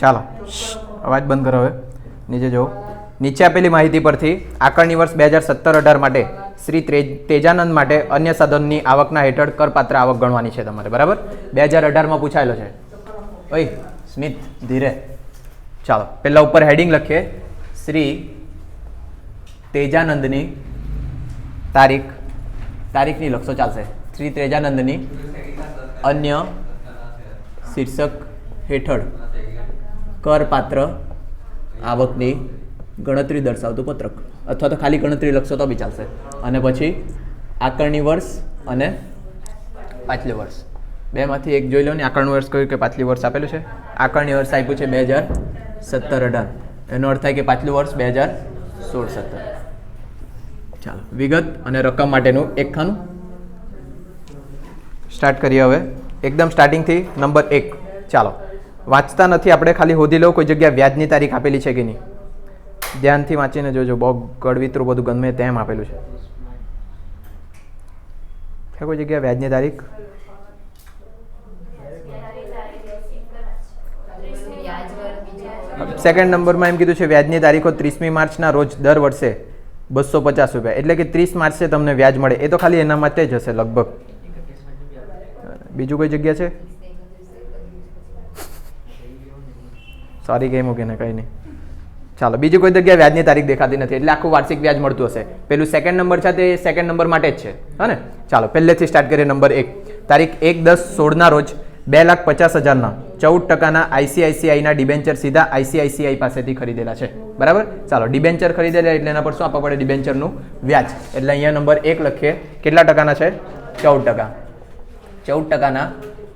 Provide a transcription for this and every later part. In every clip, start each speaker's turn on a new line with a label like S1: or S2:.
S1: ચાલો, અવાજ બંધ કરો હવે. નીચે જુઓ. નીચે આપેલી માહિતી પરથી આકારણી વર્ષ બે હજાર સત્તર અઢાર માટે શ્રી તેજાનંદ માટે અન્ય સાધનની આવકના હેઠળ કરપાત્ર આવક ગણવાની છે તમારે, બરાબર? બે હજાર અઢારમાં પૂછાયેલો છે. ઓય, સ્મિત, ધીરે. ચાલો, પહેલાં ઉપર હેડિંગ લખીએ. શ્રી તેજાનંદની તારીખ. તારીખની લખશો, ચાલશે. શ્રી તેજાનંદની અન્ય શીર્ષક હેઠળ. કરપાત્ર આવકની ગણતરી દર્શાવતું પત્રક. અથવા તો ખાલી ગણતરી લખશો તો બી ચાલશે. અને પછી આકરણી વર્ષ અને પાછલું વર્ષ. બેમાંથી એક જોઈ લો ને, આકારણી વર્ષ કહ્યું કે પાછલી વર્ષ આપેલું છે? આકરણી વર્ષ આપ્યું છે બે હજાર સત્તર અઢાર. એનો અર્થ થાય કે પાછલું વર્ષ બે હજાર સોળ સત્તર ચાલો, વિગત અને રકમ માટેનું એક ખાનું સ્ટાર્ટ કરીએ હવે. એકદમ સ્ટાર્ટિંગથી નંબર એક. ચાલો. વાંચતા નથી, આપણે ખાલી હોદી લો કોઈ જગ્યા વ્યાજની તારીખ આપેલી છે કે નહીં? ધ્યાનથી વાંચીને જોજો, બહુ ગળવિતરું બધું ગમે તેમ આપેલું છે. છે કોઈ જગ્યા વ્યાજની તારીખ? સેકન્ડ નંબરમાં એમ કીધું છે, વ્યાજની તારીખો ત્રીસમી માર્ચના રોજ દર વર્ષે બસો પચાસ રૂપિયા. એટલે કે ત્રીસ માર્ચે તમને વ્યાજ મળે. એ તો ખાલી એના માટે જ હશે લગભગ. બીજું કોઈ જગ્યા છે? સોરી ગેમો કે ને, કંઈ નહીં. ચાલો, બીજી કોઈ જગ્યાએ વ્યાજની તારીખ દેખાતી નથી, એટલે આખું વાર્ષિક વ્યાજ મળતું હશે. પેલું સેકન્ડ નંબર છે, તે સેકન્ડ નંબર માટે જ છે. હા ને? ચાલો, પહેલેથી સ્ટાર્ટ કરીએ નંબર એક. તારીખ એક દસ સોળના રોજ બે લાખ પચાસ હજારના ચૌદ ટકાના આઈસીઆઈસીઆઈના ડિબેન્ચર સીધા આઈસીઆઈસીઆઈ પાસેથી ખરીદેલા છે. બરાબર? ચાલો ડિબેન્ચર ખરીદેલા એટલે એના પર શું આપવા પડે? ડિબેન્ચરનું વ્યાજ. એટલે અહીંયા નંબર એક લખીએ. કેટલા ટકાના છે? ચૌદ ટકા. ચૌદ ટકાના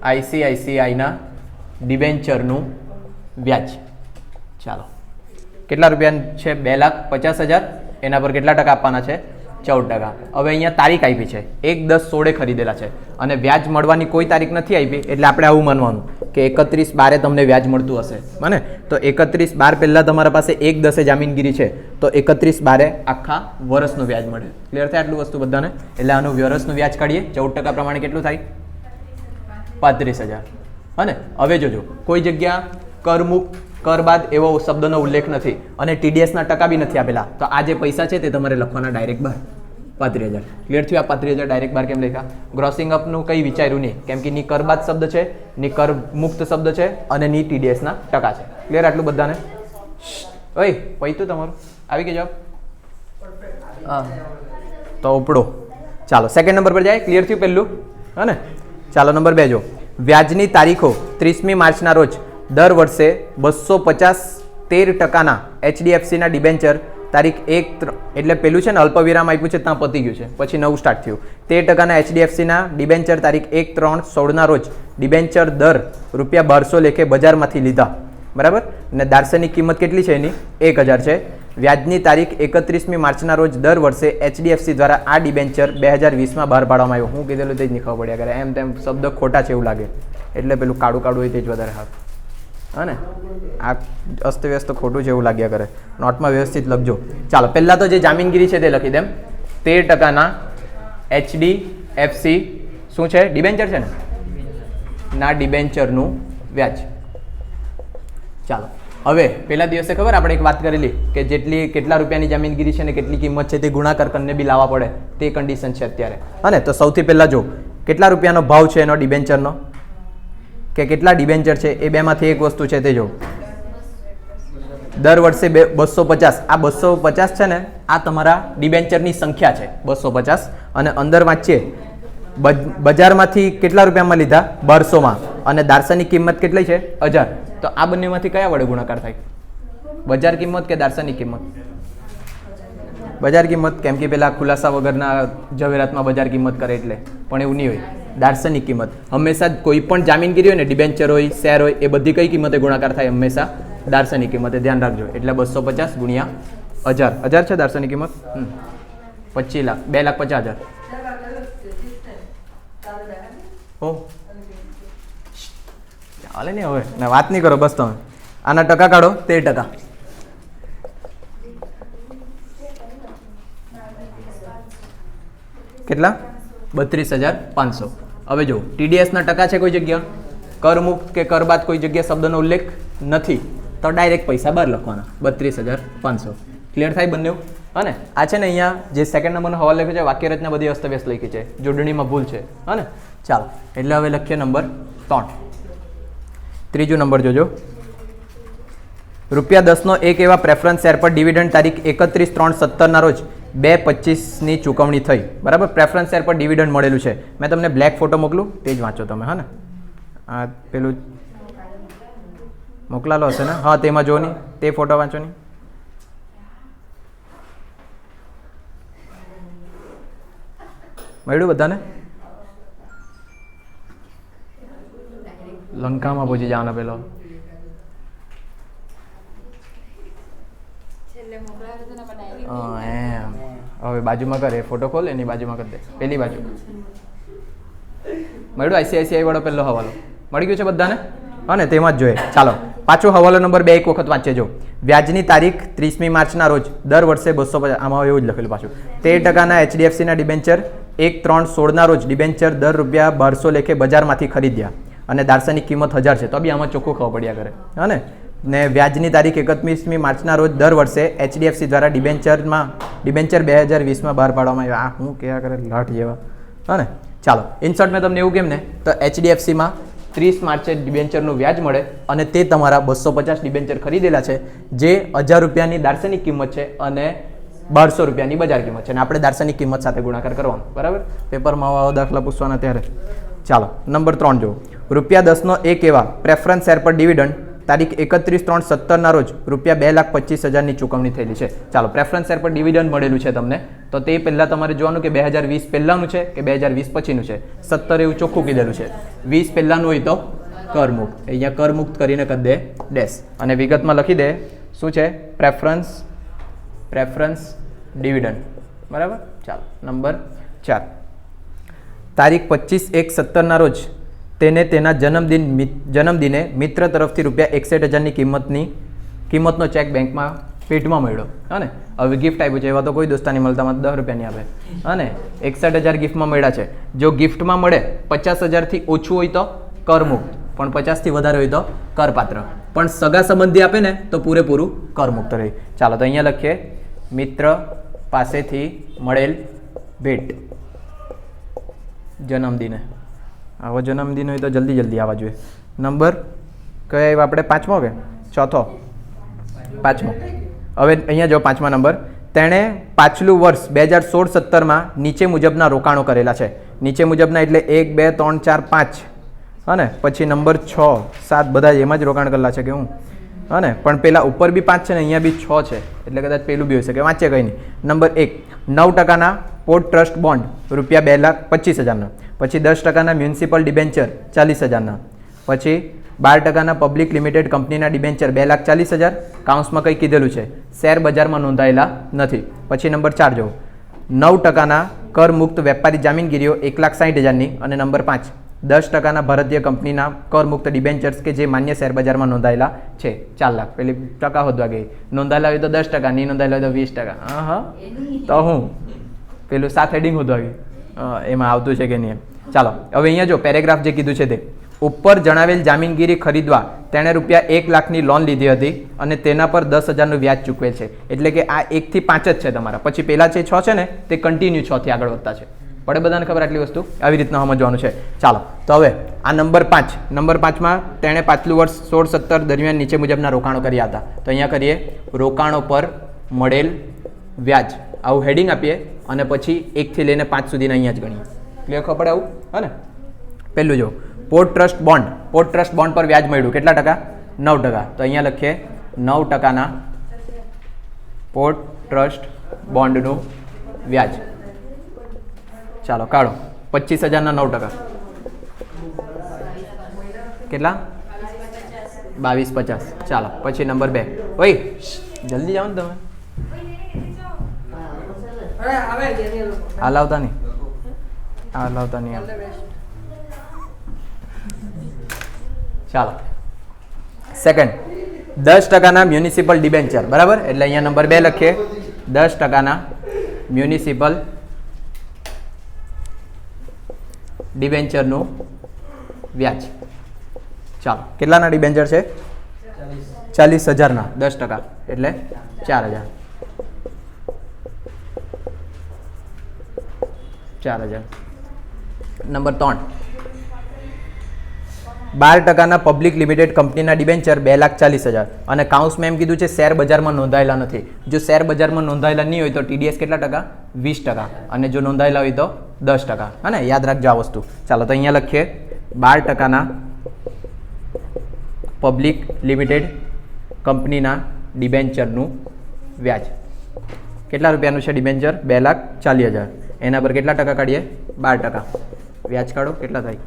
S1: આઈસીઆઈસીઆઈના ડિબેન્ચરનું વ્યાજ. ચાલો. કેટલા રૂપિયા છે? બે લાખ પચાસ હજાર. એના પર કેટલા ટકા આપવાના છે? ચૌદ ટકા. હવે અહીંયા તારીખ આપી છે. એક દસ સોળે ખરીદેલા છે. અને વ્યાજ મળવાની કોઈ તારીખ નથી આપી, એટલે આપણે આવું માનવાનું કે એકત્રીસ બારે તમને વ્યાજ મળતું હશે. મને? તો એકત્રીસ બાર પહેલાં તમારા પાસે એક દસે જામીનગીરી છે. તો એકત્રીસ બારે આખા વર્ષનું વ્યાજ મળે. ક્લિયર થાય આટલું વસ્તુ બધાને? એટલે આનું વર્ષનું વ્યાજ કાઢીએ. ચૌદ ટકા પ્રમાણે કેટલું થાય? પાંત્રીસ હજાર. અને હવે જોજો. કોઈ જગ્યા કરમુક્ત કર બાદ એવો શબ્દનો ઉલ્લેખ નથી અને ટીડીએસના ટકા બી નથી આપેલા. તો આ જે પૈસા છે તે તમારે લખવાના ડાયરેક્ટ બહાર પાંત્રીસ હજાર ક્લિયર થયું આ પાંત્રીસ હજાર ડાયરેક્ટ બહાર કેમ લખ્યા? ગ્રોસિંગ અપનું કંઈ વિચાર્યું નહીં કેમ કે ની કર બાદ શબ્દ છે ની કર મુક્ત શબ્દ છે અને ની ટીડીએસના ટકા છે. ક્લિયર આટલું બધાને? ઓય પૈતું તમારું. આવી ગયો જવાબ હા. તો ઉપડો. ચાલો સેકન્ડ નંબર પર જાય. ક્લિયર થયું પહેલું? હા ને? ચાલો નંબર બે જો વ્યાજની તારીખો ત્રીસમી માર્ચના રોજ દર વર્ષે બસો પચાસ તેર ટકાના એચડીએફસીના ડિબેન્ચર તારીખ એક એટલે પેલું છે ને અલ્પવિરામ આપ્યું છે, ત્યાં પતી ગયું છે. પછી નવું સ્ટાર્ટ થયું. તેર ટકાના એચડીએફસીના ડિબેન્ચર તારીખ એક ત્રણ સોળના રોજ ડિબેન્ચર દર રૂપિયા બારસો લેખે બજારમાંથી લીધા. બરાબર? અને દાર્શનિક કિંમત કેટલી છે એની? એક હજાર છે. વ્યાજની તારીખ એકત્રીસમી માર્ચના રોજ દર વર્ષે એચડીએફસી દ્વારા આ ડિબેન્ચર બે હજાર વીસમાં બહાર પાડવામાં આવ્યો. હું કીધેલું તે જ નહીં ખબર પડ્યા કરે એમ તેમ શબ્દ ખોટા છે એવું લાગે. એટલે પેલું કાળું કાળું હોય તે જ વધારે હાથ હા ને? આ અસ્તવ્યસ્ત ખોટું એવું લાગ્યા કરે. નોટમાં વ્યવસ્થિત લખજો. ચાલો, પહેલાં તો જે જામીનગીરી છે તે લખી દેમ. તેર ટકાના એચડી એફસી શું છે? ડિબેન્ચર છે ને? ના ડિબેન્ચરનું વ્યાજ. ચાલો, હવે પહેલા દિવસે ખબર, આપણે એક વાત કરેલી કે જેટલી, કેટલા રૂપિયાની જામીનગીરી છે ને કેટલી કિંમત છે તે ગુણાકાર કરીને બી લાવવા પડે. તે કન્ડિશન છે અત્યારે. હા ને? તો સૌથી પહેલાં જો, કેટલા રૂપિયાનો ભાવ છે એનો ડિબેન્ચરનો કે કેટલા ડિબેન્ચર છે એ બેમાંથી એક વસ્તુ છે તે જો. દર વર્ષે બે, બસો પચાસ. આ બસો પચાસ છે ને, આ તમારા ડિબેન્ચરની સંખ્યા છે. બસો પચાસ. અને અંદર વાંચીએ. બજ- બજારમાંથી કેટલા રૂપિયામાં લીધા? બારસોમાં અને દાર્શનિક કિંમત કેટલી છે? હજાર. તો આ બંનેમાંથી કયા વડે ગુણાકાર થાય? બજાર કિંમત કે દાર્શનિક કિંમત? બજાર કિંમત કેમ કે પેલા ખુલાસા વગરના ઝવેરાતમાં બજાર કિંમત કરે એટલે. પણ એવું નહીં હોય. દાર્શનિક કિંમત. હંમેશા કોઈ પણ જામીનગીરી હોય ને ડિબેન્ચર હોય શેર હોય, એ બધી કઈ કિંમતે ગુણાકાર થાય હંમેશા દાર્શનિક કિંમતે. ધ્યાન રાખજો. એટલે બસો પચાસ ગુણ્યા હજાર. હજાર છે દાર્શનિક કિંમત. પચીસ લાખ. બે લાખ પચાસ હજાર. ઓ. ચાલે ને હવે. ના, વાત નહીં કરો, બસ તમે. આના ટકા કાઢો, તેર ટકા. કેટલા? બત્રીસ હજાર પાંચસો. હવે જો ટીડીએસના ટકા છે કોઈ જગ્યા? કરમુક્ત કે કર બાદ કોઈ જગ્યા શબ્દનો ઉલ્લેખ નથી, તો ડાયરેક્ટ પૈસા બહાર લખવાના. બત્રીસ હજાર પાંચસો. ક્લિયર થાય બંને અને આ છે ને અહીંયા જે સેકન્ડ નંબરનો હવાલ લખ્યો છે વાક્ય રચના બધી અસ્તવ્યસ્ત લખી છે. જોડણીમાં ભૂલ છે. હા ચાલો, એટલે હવે લખીએ નંબર ત્રણ. ત્રીજો નંબર જોજો. રૂપિયા દસનો એક એવા પ્રેફરન્સ શેર પર ડિવિડન્ડ તારીખ એકત્રીસ ત્રણ સત્તરના રોજ બે પચીસની ચૂકવણી થઈ. બરાબર? પ્રેફરન્સ શેર પર ડિવિડન્ડ મળેલું છે. મેં તમને બ્લેક ફોટો મોકલું, તે જ વાંચો તમે, હા ને? આ પેલું મોકલાલો હશે ને? હા, તેમાં જો નહીં તે ફોટો વાંચો નહીં મળ્યું બધાને? લંકામાં પહોંચી જવાનો પેલો
S2: છેલ્લે મોકલાવ્યો હતો ને પણ direct
S1: હા એમ. હવે બાજુમાં કરે ફોટો ખોલ એની બાજુમાં કરી દે. પેલી બાજુ. મળ્યું? આઈસીઆઈસીઆઈ વાળો પહેલો હવાલો. મળી ગયું છે બધાને? હા ને તેમાં જ જોઈએ. ચાલો પાછો હવાલો નંબર બે એક વખત વાંચેજો વ્યાજની તારીખ ત્રીસમી માર્ચના રોજ. દર વર્ષે બસો પચાસ આમાં એવું જ લખેલું પાછું. તેર ટકાના એચડીએફસીના ડિબેન્ચર એક ત્રણ સોળના રોજ ડિબેન્ચર દર રૂપિયા બારસો લેખે બજારમાંથી ખરીદ્યા. અને દાર્શનિક કિંમત હજાર છે. તો બી આમાં ચોખ્ખું ખબર પડ્યા કરે. હા ને? ને વ્યાજની તારીખ એકત્રીસમી માર્ચના રોજ દર વર્ષે એચડીએફસી દ્વારા ડિબેન્ચરમાં, ડિબેન્ચર બે હજાર વીસમાં બહાર પાડવામાં આવ્યા. આ હું કહેવા કરે? લાઠ જેવા. હા ને? ચાલો ઇન્સર્ટ મેં તમને એવું કેમ ને? તો એચડીએફસીમાં ત્રીસ માર્ચે ડિબેન્ચરનું વ્યાજ મળે અને તે તમારા બસો પચાસ ડિબેન્ચર ખરીદેલા છે, જે હજાર રૂપિયાની દાર્શનિક કિંમત છે અને બારસો રૂપિયાની બજાર કિંમત છે. અને આપણે દાર્શનિક કિંમત સાથે ગુણાકાર કરવાનો. બરાબર? પેપરમાં દાખલા પૂછવાના ત્યારે. ચાલો, નંબર ત્રણ જુઓ. રૂપિયા દસનો એક એવા પ્રેફરન્સ શેર પર ડિવિડન્ડ તારીખ એકત્રીસ ત્રણ સત્તરના રોજ રૂપિયા બે લાખ પચીસ હજારની ચૂકવણી થયેલી છે. ચાલો પ્રેફરન્સ શેર પર ડિવિડન્ડ મળેલું છે તમને. તો તે પહેલાં તમારે જોવાનું કે બે હજાર વીસ પહેલાંનું છે કે બે હજાર વીસ પછીનું છે? સત્તર એવું ચોખ્ખું કીધેલું છે. વીસ પહેલાંનું હોય તો કરમુક્ત. અહીંયા કરમુક્ત કરીને કરી દે ડેશ. અને વિગતમાં લખી દે શું છે? પ્રેફરન્સ પ્રેફરન્સ ડિવિડન્ડ બરાબર? ચાલો નંબર ચાર. તારીખ પચીસ એક સત્તરના રોજ તેને તેના જન્મદિન જન્મદિને મિત્ર તરફથી રૂપિયા એકસઠ હજારની કિંમતની, કિંમતનો ચેક બેંકમાં પેટમાં મળ્યો. અને હવે ગિફ્ટ આપ્યું છે, એવા તો કોઈ દોસ્તાની મળતામાં દસ રૂપિયાની આપે. અને એકસઠ હજાર ગિફ્ટમાં મળ્યા છે. જો ગિફ્ટમાં મળે પચાસ હજારથી ઓછું હોય તો કરમુક્ત. પણ પચાસથી વધારે હોય તો કરપાત્ર. પણ સગા સંબંધી આપે ને, તો પૂરેપૂરું કરમુક્ત રહે. ચાલો, તો અહીંયા લખીએ. મિત્ર પાસેથી મળેલ ભેટ. જન્મદિને. આવો જન્મદિન હોય તો જલ્દી જલ્દી આવવા જોઈએ. નંબર કયો આવ્યો આપણે? પાંચમો કે? ચોથો? પાંચમો. હવે અહીંયા જો પાંચમા નંબર. તેણે પાછલું વર્ષ બે હજાર સોળ સત્તરમાં નીચે મુજબના રોકાણો કરેલા છે. નીચે મુજબના એટલે એક, બે, ત્રણ, ચાર, પાંચ. હને પછી નંબર છ, સાત, બધા એમાં જ રોકાણ કરેલા છે કે હું? હને પણ પેલા ઉપર બી પાંચ છે ને અહીંયા બી છ છે. એટલે કદાચ પેલું બી હોઈ શકે. વાંચે કંઈ નહીં. નંબર એક, નવ ટકાના પોર્ટ ટ્રસ્ટ બોન્ડ, રૂપિયા બે લાખ પચીસ હજારના. પછી દસ ટકાના મ્યુનિસિપલ ડિબેન્ચર ચાલીસ હજારના. પછી બાર ટકાના પબ્લિક લિમિટેડ કંપનીના ડિબેન્ચર બે લાખ ચાલીસ હજાર. કાઉન્સમાં કંઈ કીધેલું છે? શેર બજારમાં નોંધાયેલા નથી. પછી નંબર ચાર જુઓ. નવ ટકાના કર મુક્ત વેપારી જામીનગીરીઓ એક લાખ સાઠ હજારની અને નંબર પાંચ, દસ ટકાના ભારતીય કંપનીના કર મુક્ત ડિબેન્ચર્સ કે જે માન્ય શેર બજારમાં નોંધાયેલા છે. ચાર લાખ. પેલી ટકા હોદવા ગઈ નોંધાયેલા હોય તો દસ ટકા, નહીં નોંધાયેલા હોય તો વીસ ટકા. હા હા તો હું? પેલું સાત હેડિંગ હોદવા ગઈ એમાં આવતું છે કે નહીં એમ? ચાલો, હવે અહીંયા જો પેરેગ્રાફ જે કીધું છે તે. ઉપર જણાવેલ જામીનગીરી ખરીદવા તેણે રૂપિયા એક લાખની લોન લીધી હતી અને તેના પર દસ હજારનું વ્યાજ ચૂકવેલ છે. એટલે કે આ એકથી પાંચ જ છે તમારા. પછી પહેલાં જે છ છે ને, તે કન્ટિન્યુ છથી આગળ વધતા છે. પડે બધાને ખબર આટલી વસ્તુ? આવી રીતના સમજવાનું છે. ચાલો, તો હવે આ નંબર પાંચ. નંબર પાંચમાં તેણે પાછલું વર્ષ સોળ સત્તર દરમિયાન નીચે મુજબના રોકાણો કર્યા હતા. તો અહીંયા કરીએ. રોકાણો પર મળેલ વ્યાજ. આવું હેડિંગ આપીએ અને પછી એકથી લઈને પાંચ સુધીના અહીંયા જ ગણીએ. ક્લિયર ખબર આવું? હા ને પહેલું જો port trust bond port trust bond પર વ્યાજ મળ્યું. કેટલા ટકા? નવ ટકા. તો અહીંયા લખીએ નવ ટકાના પોર્ટ ટ્રસ્ટ બોન્ડનું વ્યાજ. ચાલો કાઢો. પચીસ હજારના નવ ટકા. કેટલા? બાવીસ પચાસ. ચાલો પછી નંબર બે. ઓય જલ્દી જાઓ ને તમે.
S3: હવે હવે ઘેરી લોકો.
S1: હાલ આવતા નહીં. નહીં
S3: All
S1: ચાલો. સેકન્ડ દસ ટકાના મ્યુનિસિપલ ડિબેન્ચર બરાબર? એટલે અહીંયા નંબર બે લખીએ. દસ ટકાના મ્યુનિસિપલ ડિબેન્ચરનું વ્યાજ. ચાલો. કેટલાના ડિબેન્ચર છે? ચાલીસ હજારના. દસ ટકા. એટલે ચાર હજાર. ચાર હજાર. નંબર ત્રણ. બાર ટકાના પબ્લિક લિમિટેડ કંપનીના ડિબેન્ચર બે લાખ ચાલીસ હજાર. અને કાઉન્સમાં એમ કીધું છે, શેર બજારમાં નોંધાયેલા નથી. જો શેર બજારમાં નોંધાયેલા નહીં હોય તો ટીડીએસ કેટલા ટકા? વીસ ટકા. અને જો નોંધાયેલા હોય તો દસ ટકા. હા ને? યાદ રાખજો આ વસ્તુ. ચાલો તો અહીંયા લખીએ. બાર ટકાના પબ્લિક લિમિટેડ કંપનીના ડિબેન્ચરનું વ્યાજ. કેટલા રૂપિયાનું છે ડિબેન્ચર? બે લાખ ચાલીસ હજાર. એના પર કેટલા ટકા કાઢીએ? બાર ટકા. વ્યાજ કાઢો, કેટલા થાય?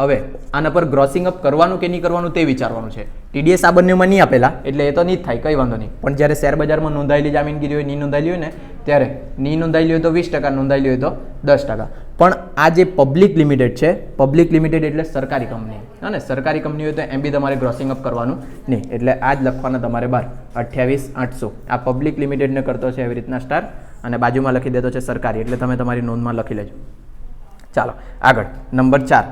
S1: હવે, આના પર ગ્રોસિંગ અપ કરવાનું કે નહીં કરવાનું તે વિચારવાનું છે. ટીડીએસ આ બંનેમાં નહીં આપેલા, એટલે એ તો નહીં જ થાય, કંઈ વાંધો નહીં. પણ જ્યારે શેર બજારમાં નોંધાયેલી જામીનગીરી હોય, નહીં નોંધાયેલી હોય ને, ત્યારે નહીં નોંધાયેલી હોય તો વીસ ટકા, નોંધાયેલી હોય તો દસ ટકા. પણ આ જે પબ્લિક લિમિટેડ છે પબ્લિક લિમિટેડ એટલે સરકારી કંપની. અને સરકારી કંપની હોય તો એમ બી તમારે ગ્રોસિંગ અપ કરવાનું નહીં. એટલે આ જ લખવાના તમારે બાર. અઠ્યાવીસ આઠસો. આ પબ્લિક લિમિટેડને કરતો છે એવી રીતના સ્ટાર અને બાજુમાં લખી દેતો છે સરકારી, એટલે તમે તમારી નોંધમાં લખી લેજો. ચાલો, આગળ. નંબર ચાર.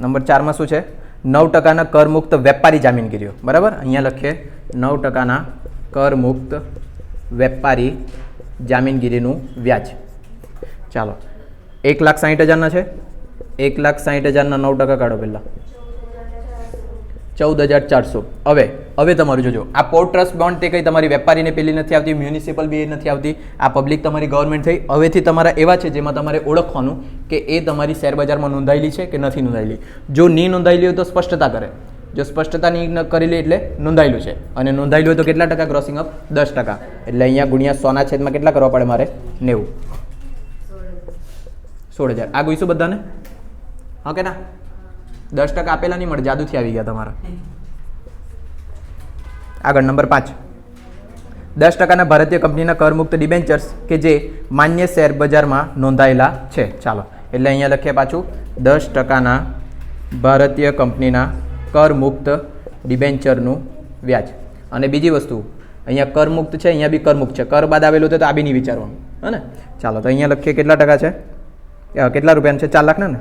S1: નંબર ચારમાં શું છે? નવ ટકાના કરમુક્ત વેપારી જામીનગીરીઓ. બરાબર? અહીંયા લખીએ. નવ ટકાના કરમુક્ત વેપારી જામીનગીરીનું વ્યાજ. ચાલો. એક લાખ સાહીઠ હજારના છે. એક લાખ સાહીઠ હજારના નવ ટકા કાઢો પહેલાં. ચૌદ હજાર ચારસો. હવે હવે તમારું જોજો. આ પોર્ટ ટ્રસ્ટ બોન્ડ તે કંઈ તમારી વેપારીને પેલી નથી આવતી મ્યુનિસિપલ બી નથી આવતી. આ પબ્લિક તમારી ગવર્મેન્ટ થઈ. હવેથી તમારા એવા છે જેમાં તમારે ઓળખવાનું કે એ તમારી શેર બજારમાં નોંધાયેલી છે કે નથી નોંધાયેલી. જો નહીં નોંધાયેલી હોય તો સ્પષ્ટતા કરે. જો સ્પષ્ટતા નહીં કરી લે એટલે નોંધાયેલું છે. અને નોંધાયેલું હોય તો કેટલા ટકા ક્રોસિંગ અપ દસ ટકા. એટલે અહીંયા ગુણ્યા સોના છેદમાં કેટલા કરવા પડે મારે? નેવું. સોળ હજાર. આ ગઈશું બધાને? હા કે ના? દસ ટકા આપેલા નહીં મળે, જાદુથી આવી ગયા તમારા. આગળ નંબર પાંચ. દસ ટકાના ભારતીય કંપનીના કરમુક્ત ડિબેન્ચર્સ કે જે માન્ય શેર બજારમાં નોંધાયેલા છે. ચાલો, એટલે અહીંયા લખીએ પાછું. દસ ટકાના ભારતીય કંપનીના કરમુક્ત ડિબેન્ચરનું વ્યાજ. અને બીજી વસ્તુ, અહીંયા કરમુક્ત છે, અહીંયા બી કરમુક્ત છે. કર બાદ આવેલું તો આ બી નહીં વિચારવાનું. હે ને? ચાલો, તો અહીંયા લખીએ કેટલા ટકા છે? કેટલા રૂપિયાનું છે? ચાર લાખના ને?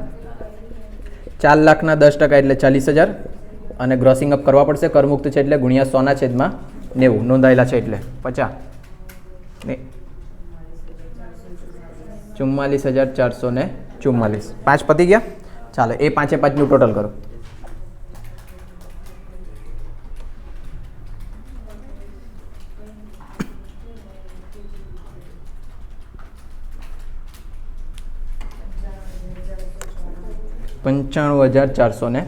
S1: ચાર લાખના દસ ટકા એટલે ચાલીસ હજાર. અને ગ્રોસિંગ અપ કરવા પડશે. કરમુક્ત છે એટલે ગુણ્યા સોના છેદમાં નેવું. નોંધાયેલા છે એટલે. પચાસ. ને ચુમ્માલીસ હજાર ચારસો ને ચુમ્માલીસ. પાંચ પતી ગયા? ચાલો, એ પાંચે પાંચનું ટોટલ કરો. પંચાણું હજાર ચારસો ને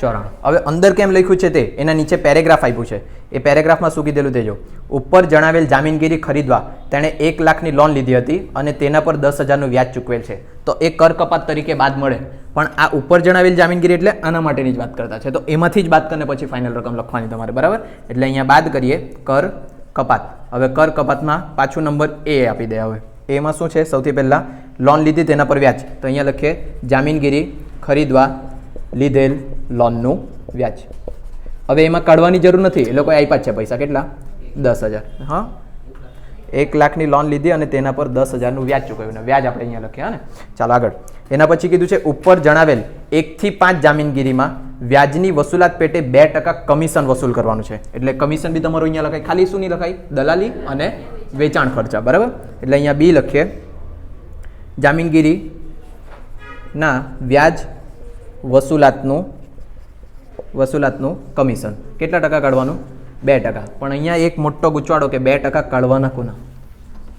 S1: ચોરાણું. હવે અંદર કેમ લખ્યું છે તે? એના નીચે પેરેગ્રાફ આપ્યું છે. એ પેરેગ્રાફમાં શું કીધેલું તેજો ઉપર જણાવેલ જામીનગીરી ખરીદવા તેણે એક લાખની લોન લીધી હતી અને તેના પર દસ હજારનું વ્યાજ ચૂકવેલ છે. તો એ કર કપાત તરીકે બાદ મળે. પણ આ ઉપર જણાવેલ જામીનગીરી એટલે આના માટેની જ વાત કરતા છે. તો એમાંથી જ બાદ કરીને પછી ફાઇનલ રકમ લખવાની તમારે, બરાબર? એટલે અહીંયા બાદ કરીએ કર કપાત. હવે કર કપાતમાં પાછું નંબર એ આપી દે હવે. એમાં શું છે? સૌથી પહેલાં લોન લીધી, તેના પર વ્યાજ. તો અહીંયા લખીએ જામીનગીરી ખરીદવા લીધેલ લોનનું વ્યાજ. હવે એમાં કાઢવાની જરૂર નથી. એ લોકોએ આપ્યા છે પૈસા. કેટલા? દસ હજાર. હા? એક લાખની લોન લીધી અને તેના પર દસ હજારનું વ્યાજ ચૂકવ્યું. વ્યાજ આપણે અહીંયા લખ્યા ને? ચાલો આગળ. એના પછી કીધું છે, ઉપર જણાવેલ એકથી પાંચ જામીનગીરીમાં વ્યાજની વસૂલાત પેટે બે ટકા કમિશન વસૂલ કરવાનું છે. એટલે કમિશન બી તમારું અહીંયા લખાય. ખાલી શું નહીં લખાય? દલાલી અને વેચાણ ખર્ચા. બરાબર? એટલે અહીંયા બી લખીએ. જામીનગીરી ના, વ્યાજ વસૂલાતનું વસૂલાતનું કમિશન. કેટલા ટકા કાઢવાનું? બે ટકા. પણ અહીંયા એક મોટો ગૂંચવાડો કે બે ટકા કાઢવાના કોના?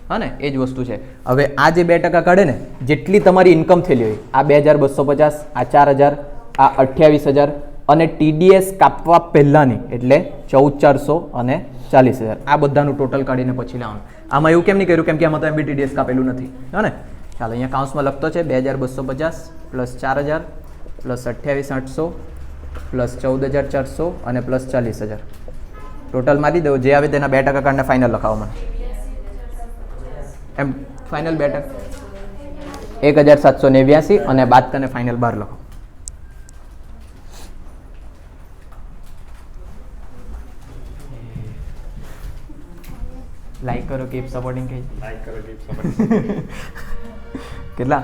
S1: હા ને, એ જ વસ્તુ છે. હવે આ જે બે ટકા કાઢે ને, જેટલી તમારી ઇન્કમ થયેલી હોય, આ બે હજાર બસો પચાસ, આ ચાર હજાર, આ અઠ્યાવીસ હજાર, અને ટીડીએસ કાપવા પહેલાંની, એટલે ચૌદ ચારસો અને ચાલીસ હજાર. આ બધાનું ટોટલ કાઢીને પછી લાવવાનું. આમાં એવું કેમ નહીં કર્યું? કેમ કે આમાં તો એમબી ટીડીએસ કાપેલું નથી. હા ને? ચાલો અહીંયા કાઉન્સમાં લખતો છે બે હજાર બસો પચાસ પ્લસ ચાર હજાર પ્લસ અઠ્યાવીસ આઠસો પ્લસ ચૌદ હજાર ચારસો અને પ્લસ ચાલીસ હજાર. ટોટલ મારી દઉં જે આવે તેના બે ટકા કાઢને ફાઇનલ લખાવો મને. એમ ફાઇનલ બે ટકા. એક હજાર સાતસો નેવ્યાસી અને બાદ તને ફાઇનલ બાર લખો. લાઈક કરો કીપ સપોર્ટિંગ કે
S4: લાઈક કરો કીપ supporting.
S1: કેટલા?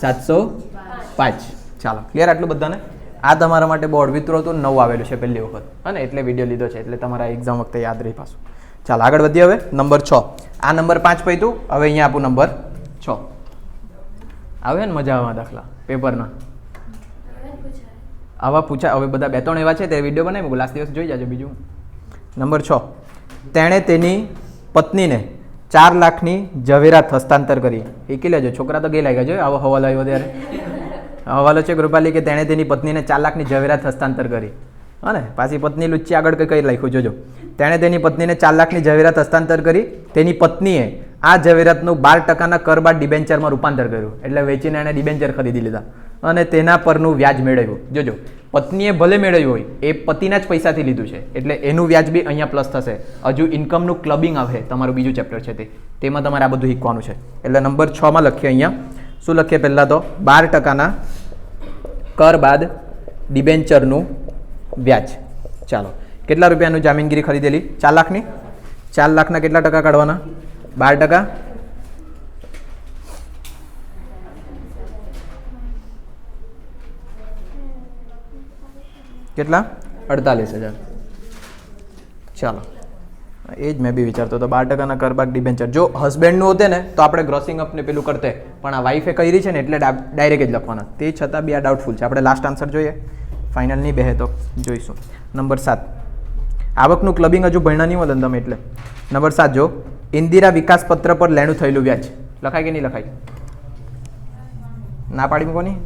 S1: સાતસો પાંચ. ચાલો ક્લિયર આટલું બધાને? આ તમારા માટે બોર્ડ વિત્રો હતું નવું આવેલું છે પહેલી વખત. અને એટલે વીડિયો લીધો છે, એટલે તમારા એક્ઝામ વખતે યાદ રહી પાછું. ચાલો, આગળ વધીએ હવે. નંબર છ. આ નંબર પાંચ પૈતું હવે અહીંયા આપું નંબર છ. આવે ને મજા આવવા દાખલા, પેપરના? આવા પૂછા હવે બધા બે ત્રણ એવા છે, તે વીડિયો બનાવી લાસ્ટ દિવસ જોઈ જાજો બીજું. નંબર છ. તેણે તેની પત્નીને ચાર લાખની ઝવેરાત હસ્તાંતર કરી. એકી લેજો છોકરા તો ગઈ લાગ્યા જો આવો હવાલો આવ્યો ત્યારે. હવાલો છે કૃપાલી કે તેણે તેની પત્નીને ચાર લાખની ઝવેરાત હસ્તાંતર કરી. હા પાછી પત્ની લુચ્ચી આગળ કંઈ કઈ લખ્યું? જોજો. તેણે તેની પત્નીને ચાર લાખની ઝવેરાત હસ્તાંતર કરી. તેની પત્નીએ આ ઝવેરાતનું બાર ટકાના કર બાદ ડિબેન્ચરમાં રૂપાંતર કર્યું. એટલે વેચીને એણે ડિબેન્ચર ખરીદી લીધા. અને તેના પરનું વ્યાજ મેળવ્યું. જોજો. પત્નીએ ભલે મેળવ્યું હોય, એ પતિના જ પૈસાથી લીધું છે. એટલે એનું વ્યાજ બી અહીંયા પ્લસ થશે. હજુ ઇન્કમનું ક્લબિંગ આવે, તમારું બીજું ચેપ્ટર છે તે. તેમાં તમારે આ બધું શીખવાનું છે. એટલે નંબર છમાં લખીએ અહીંયા. શું લખીએ પહેલાં તો? બાર ટકાના કર બાદ ડિબેન્ચરનું વ્યાજ. ચાલો. કેટલા રૂપિયાનું જામીનગીરી ખરીદેલી? ચાર લાખની? ચાર લાખના કેટલા ટકા કાઢવાના? બાર ટકા? કેટલા? અડતાલીસ હજાર. ચાલો. એ જ મેં બી વિચારતો હતો, બાર ટકાના કરબાગ ડિબેન્ચર જો હસબેન્ડનું હોતે ને, તો આપણે ગ્રોસિંગ અપને પેલું કરતે. પણ આ વાઈફે કરી છે ને, એટલે ડાયરેક્ટ જ લખવાના. તે છતાં બી આ ડાઉટફુલ છે. આપણે લાસ્ટ આન્સર જોઈએ. ફાઇનલ નહીં બેહે તો જોઈશું. નંબર સાત. આવકનું ક્લબિંગ હજુ ભણ્યા નહીં હોય તમે એટલે. નંબર સાત, જો, ઇન્દિરા વિકાસ પત્ર પર લેણું થયેલું વ્યાજ. લખાય કે નહીં લખાય? ના પાડી મૂકોની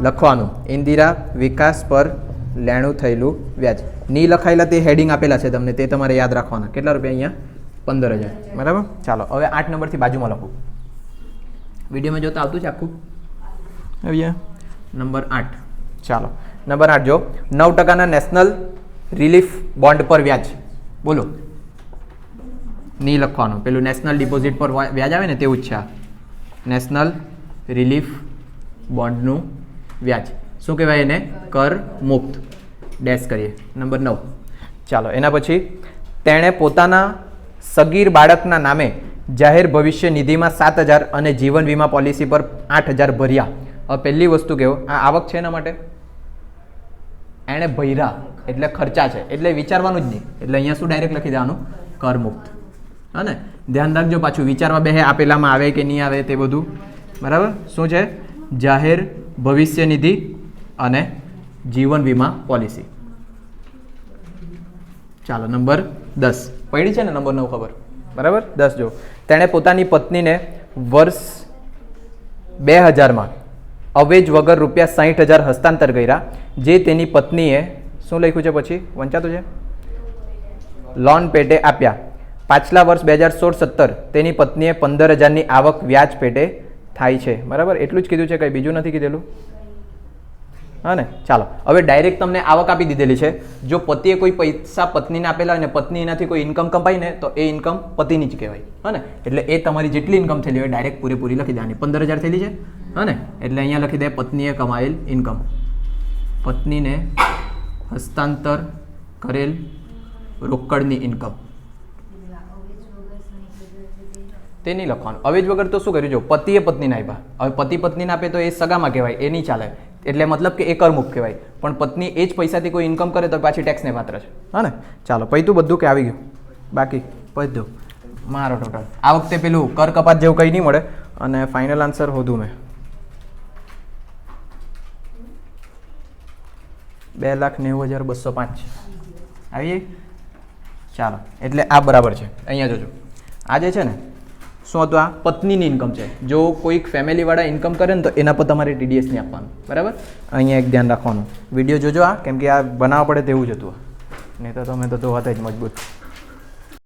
S1: લખવાનું. ઇન્દિરા વિકાસ પર લેણું થયેલું વ્યાજ. ની લખાયેલા તે હેડિંગ આપેલા છે તમને તે તમારે યાદ રાખવાના. કેટલા રૂપિયા અહીંયા? પંદર હજાર. બરાબર? ચાલો હવે આઠ નંબરથી બાજુમાં લખું. વિડીયોમાં જોતા આવતું છે આખું? હવે નંબર આઠ. ચાલો. નંબર આઠ જો નવ ટકાના નેશનલ રિલીફ બોન્ડ પર વ્યાજ. બોલો. નહીં લખવાનું. પેલું નેશનલ ડિપોઝિટ પર વ્યાજ આવે ને તેવું જ છે આ. નેશનલ રિલીફ બોન્ડનું વ્યાજ. શું કહેવાય એને? કર મુક્ત. ડેશ કરીએ. નંબર નવ. ચાલો, એના પછી તેણે પોતાના સગીર બાળકના નામે જાહેર ભવિષ્ય નિધિમાં સાત હજાર અને જીવન વીમા પોલિસી પર આઠ હજાર ભર્યા. હવે પહેલી વસ્તુ કેવો? આ આવક છે એના માટે? એણે ભર્યા. એટલે ખર્ચા છે. એટલે વિચારવાનું જ નહીં. એટલે અહીંયા શું ડાયરેક્ટ લખી દેવાનું? કરમુક્ત હા ને? ધ્યાન રાખજો પાછું. વિચારવા બે આપેલામાં આવે કે નહીં આવે તે બધું. બરાબર? શું છે? જાહેર ભવિષ્ય નિધિ અને જીવન વીમા પોલિસી. ચાલો, નંબર દસ. પડી છે ને નંબર નવ ખબર? બરાબર? દસ જો. તેણે પોતાની પત્નીને વર્ષ બે હજારમાં અવેજ વગર રૂપિયા સાહીઠ હજાર હસ્તાંતર કર્યા, જે તેની પત્નીએ, શું લખ્યું છે પછી? વંચાતું છે? લોન પેટે આપ્યા. પાછલા વર્ષ બે હજાર સોળ સત્તર તેની પત્નીએ પંદર હજારની આવક વ્યાજ પેટે થાય છે. બરાબર? એટલું જ કીધું છે કંઈ? બીજું નથી કીધેલું? હા ને? ચાલો. હવે ડાયરેક્ટ તમને આવક આપી દીધેલી છે. જો પતિએ કોઈ પૈસા પત્નીને આપેલા હોય ને પત્ની એનાથી કોઈ ઇન્કમ કમાઈ ને, તો એ ઇન્કમ પતિની જ કહેવાય. હા ને? એટલે એ તમારી જેટલી ઇન્કમ થયેલી હોય ડાયરેક્ટ પૂરેપૂરી લખી દેવાની પંદર હજાર થયેલી છે. હા ને? એટલે અહીંયા લખી દે, પત્નીએ કમાયેલ ઇન્કમ પત્નીને હસ્તાંતર કરેલ રોકડની ઇન્કમ તે નહીં લખવાનું. અવેજ વગર તો શું કર્યું? જો પતિએ પત્નીને આપ્યા. હવે પતિ પત્નીને આપે તો એ સગામાં કહેવાય. એ નહીં ચાલે. એટલે મતલબ કે એ કરમુક્ત કહેવાય. પણ પત્ની એ જ પૈસાથી કોઈ ઇન્કમ કરે તો પાછી ટેક્સને પાત્ર છે. હા ને? ચાલો પૈતું બધું કે આવી ગયું? બાકી? બધું. મારો ટોટલ આ વખતે પેલું કર કપાત જેવું કંઈ નહીં મળે. અને ફાઇનલ આન્સર હોધું મેં. બે લાખ નેવું હજાર બસો પાંચ. આવી જાય ચાલો. એટલે આ બરાબર છે. અહીંયા જોજો. આ જે છે ને શું હતું આ? પત્નીની ઇન્કમ છે. જો કોઈક ફેમિલીવાળા ઇન્કમ કરે ને તો એના પર તમારે ટીડીએસ નહીં આપવાનું. બરાબર? અહીંયા એક ધ્યાન રાખવાનું. વીડિયો જોજો આ, કેમ કે આ બનાવવા પડે તેવું જ હતું નહીં તો તમે તો ધોવાતા જ મજબૂત.